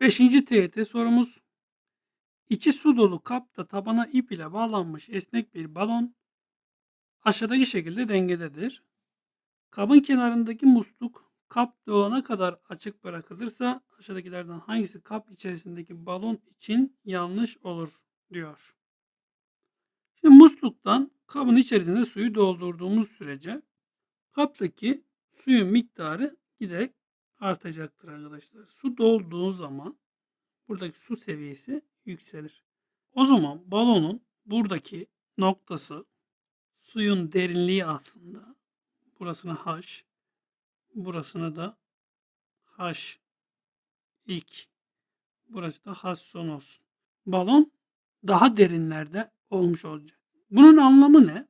Beşinci TYT sorumuz. İçi su dolu kapta tabana ip ile bağlanmış esnek bir balon aşağıdaki şekilde dengededir. Kabın kenarındaki musluk kap dolana kadar açık bırakılırsa aşağıdakilerden hangisi kap içerisindeki balon için yanlış olur diyor. Şimdi musluktan kabın içerisinde suyu doldurduğumuz sürece kaptaki suyun miktarı giderek artacaktır arkadaşlar. Su dolduğu zaman buradaki su seviyesi yükselir. O zaman balonun buradaki noktası suyun derinliği aslında. Burasına H, burasına da H ilk, burası da H son olsun. Balon daha derinlerde olmuş olacak. Bunun anlamı ne?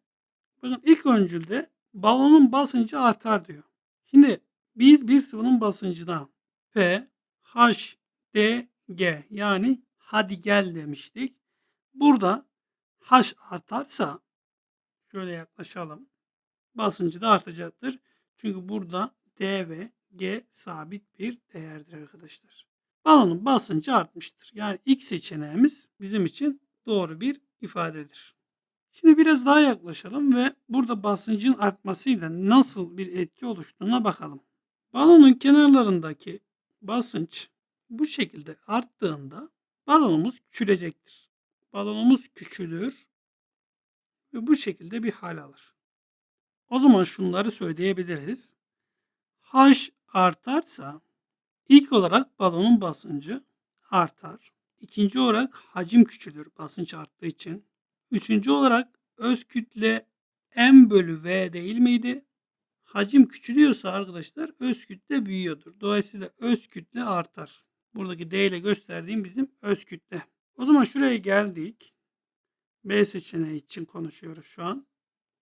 Bakın ilk öncülde balonun basıncı artar diyor. Şimdi biz bir sıvının basıncına P, H, D, G yani hadi gel demiştik. Burada H artarsa şöyle yaklaşalım. Basıncı da artacaktır. Çünkü burada D ve G sabit bir değerdir arkadaşlar. Balonun basıncı artmıştır. Yani ilk seçeneğimiz bizim için doğru bir ifadedir. Şimdi biraz daha yaklaşalım ve burada basıncın artmasıyla nasıl bir etki oluştuğuna bakalım. Balonun kenarlarındaki basınç bu şekilde arttığında balonumuz küçülecektir. Balonumuz küçülür ve bu şekilde bir hal alır. O zaman şunları söyleyebiliriz. H artarsa ilk olarak balonun basıncı artar. İkinci olarak hacim küçülür basınç arttığı için. Üçüncü olarak öz kütle M bölü V değil miydi? Hacim küçülüyorsa arkadaşlar öz kütle büyüyordur. Dolayısıyla öz kütle artar. Buradaki D ile gösterdiğim bizim öz kütle. O zaman şuraya geldik. B seçeneği için konuşuyoruz şu an.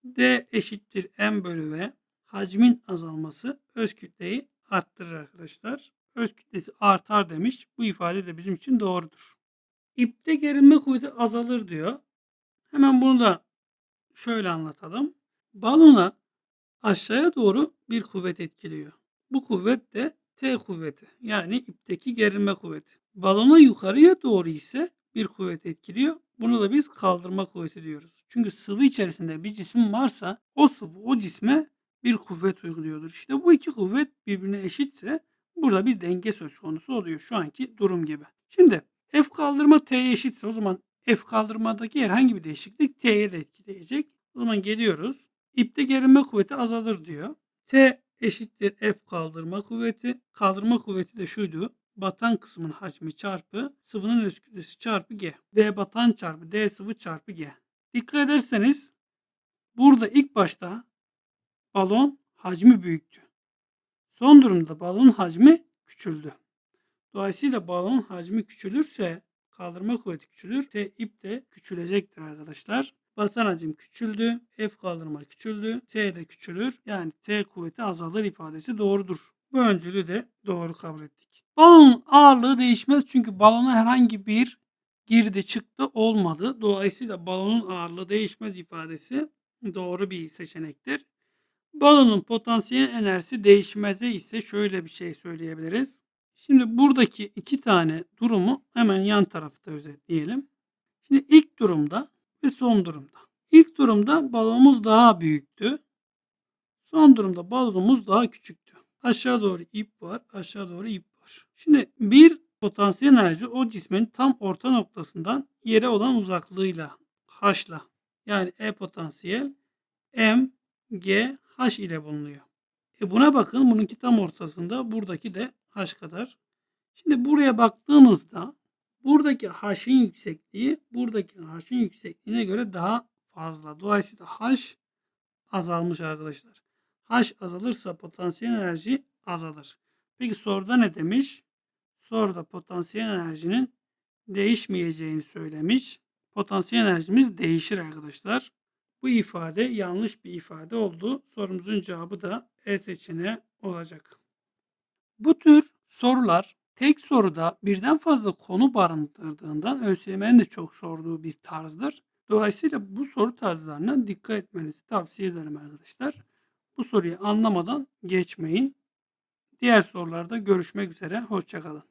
D eşittir M bölü V. Hacmin azalması öz kütleyi arttırır arkadaşlar. Öz kütlesi artar demiş. Bu ifade de bizim için doğrudur. İpte gerilme kuvveti azalır diyor. Hemen bunu da şöyle anlatalım. Balona aşağıya doğru bir kuvvet etkiliyor. Bu kuvvet de T kuvveti yani ipteki gerilme kuvveti. Balona yukarıya doğru ise bir kuvvet etkiliyor. Bunu da biz kaldırma kuvveti diyoruz. Çünkü sıvı içerisinde bir cisim varsa o sıvı o cisme bir kuvvet uyguluyordur. İşte bu iki kuvvet birbirine eşitse burada bir denge söz konusu oluyor şu anki durum gibi. Şimdi F kaldırma T'ye eşitse o zaman F kaldırmadaki herhangi bir değişiklik T'ye de etkileyecek. O zaman geliyoruz. İpte gerilme kuvveti azalır diyor. T eşittir F kaldırma kuvveti. Kaldırma kuvveti de şuydu. Batan kısmın hacmi çarpı sıvının öz kütlesi çarpı G. V batan çarpı D sıvı çarpı G. Dikkat ederseniz burada ilk başta balon hacmi büyüktü. Son durumda balon hacmi küçüldü. Dolayısıyla balon hacmi küçülürse kaldırma kuvveti küçülür. T ip de küçülecektir arkadaşlar. Batan hacim küçüldü. F kaldırma küçüldü. T de küçülür. Yani T kuvveti azalır ifadesi doğrudur. Bu öncülü de doğru kabul ettik. Balonun ağırlığı değişmez çünkü balona herhangi bir girdi çıktı olmadı. Dolayısıyla balonun ağırlığı değişmez ifadesi doğru bir seçenektir. Balonun potansiyel enerjisi değişmezde ise şöyle bir şey söyleyebiliriz. Şimdi buradaki iki tane durumu hemen yan tarafta özetleyelim. Şimdi ilk durumda ve son durumda. İlk durumda balonumuz daha büyüktü. Son durumda balonumuz daha küçüktü. Aşağı doğru ip var, aşağı doğru ip var. Şimdi bir potansiyel enerji o cismin tam orta noktasından yere olan uzaklığıyla h'la yani E potansiyel M, G, H ile bulunuyor. E buna bakın bununki tam ortasında buradaki de H kadar. Şimdi buraya baktığımızda buradaki H'in yüksekliği buradaki H'in yüksekliğine göre daha fazla. Dolayısıyla H azalmış arkadaşlar. H azalırsa potansiyel enerji azalır. Peki soruda ne demiş? Soruda potansiyel enerjinin değişmeyeceğini söylemiş. Potansiyel enerjimiz değişir arkadaşlar. Bu ifade yanlış bir ifade oldu. Sorumuzun cevabı da E seçeneği olacak. Bu tür sorular tek soruda birden fazla konu barındırdığından ÖSYM'nin de çok sorduğu bir tarzdır. Dolayısıyla bu soru tarzlarına dikkat etmenizi tavsiye ederim arkadaşlar. Bu soruyu anlamadan geçmeyin. Diğer sorularda görüşmek üzere. Hoşçakalın.